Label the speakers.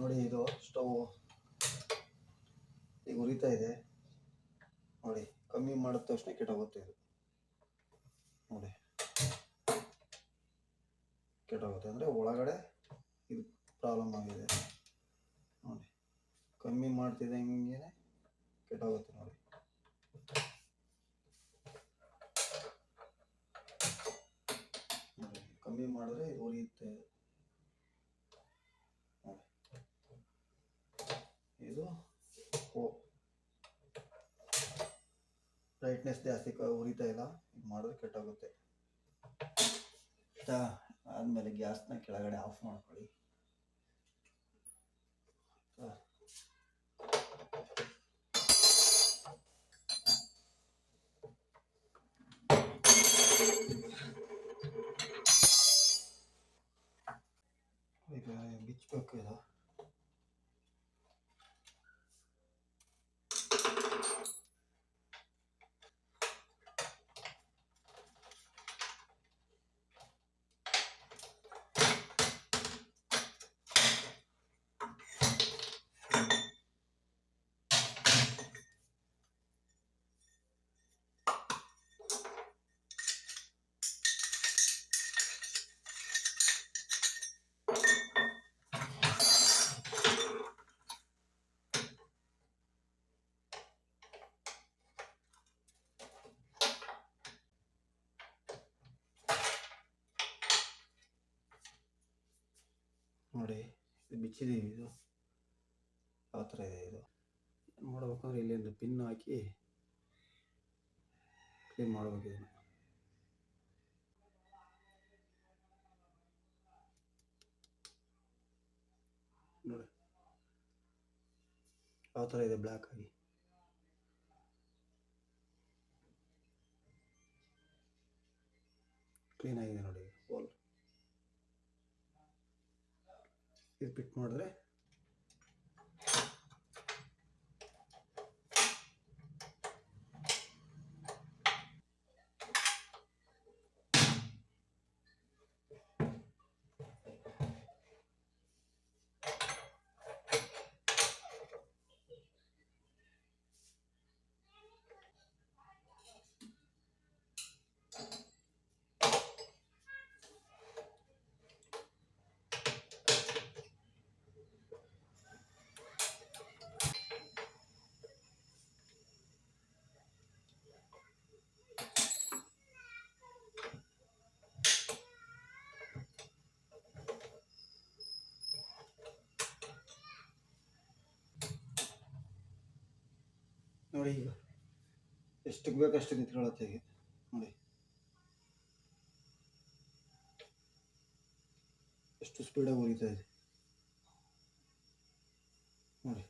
Speaker 1: ನೋಡಿ ಇದು ಸ್ಟವ್ ಈಗ ಉರಿತಾ ಇದೆ. ನೋಡಿ, ಕಮ್ಮಿ ಮಾಡಿದ ತಕ್ಷಣ ಕೆಟ್ಟೋಗುತ್ತೆ ಇದು. ನೋಡಿ. ಕೆಟ್ಟೋಗುತ್ತೆ ಅಂದರೆ ಒಳಗಡೆ ಇದು ಪ್ರಾಬ್ಲಮ್ ಆಗಿದೆ. ನೋಡಿ, ಕಮ್ಮಿ ಮಾಡ್ತಿದ್ದಂಗೆ ಕೆಟ್ಟೋಗುತ್ತೆ ನೋಡಿ. ಕಮ್ಮಿ ಮಾಡಿದ್ರೆ ಉರಿಯುತ್ತೆ. ಇದು ಓ ಬ್ರೈಟ್ನೆಸ್ ಜಾಸ್ತಿ ಕ- ಉರಿತಾ ಇಲ್ಲ ಇದು ಮಾಡಿದ್ರೆ ಕೆಟ್ಟೋಗುತ್ತೆ ಆಯ್ತಾ? ಆದ್ಮೇಲೆ ಗ್ಯಾಸ್ನ ಕೆಳಗಡೆ ಆಫ್ ಮಾಡ್ಕೊಳ್ಳಿ ಆಯ್ತಾ? ಈಗ ಬಿಚ್ಚಬೇಕು ಇದು ನೋಡಿ, ಇದು ಬಿಚ್ಚಿದೀವಿ ಇದು. ಆ ಥರ ಇದೆ ಇದು? ಏನು ಮಾಡ್ಬೇಕಂದ್ರೆ ಇಲ್ಲಿ ಒಂದು ಪಿನ್ ಹಾಕಿ ಕ್ಲೀನ್ ಮಾಡ್ಬೇಕು ನೋಡಿ. ಆ ಥರ ಇದೆ ಬ್ಲ್ಯಾಕ್ ಆಗಿ. ಕ್ಲೀನ್ ಆಗಿದೆ ನೋಡಿ. ಇದು ಪಿಕ್ ಮಾಡಿದ್ರೆ? ನೋಡಿ ಈಗ. ಎಷ್ಟಕ್ಕೆ ಬೇಕಷ್ಟು ನಿಂತ್ಕೊಳ್ಳುತ್ತೆ ಈಗ ನೋಡಿ. ಎಷ್ಟು ಸ್ಪೀಡಾಗಿ ಉರಿತಾ ಇದೆ. ನೋಡಿ.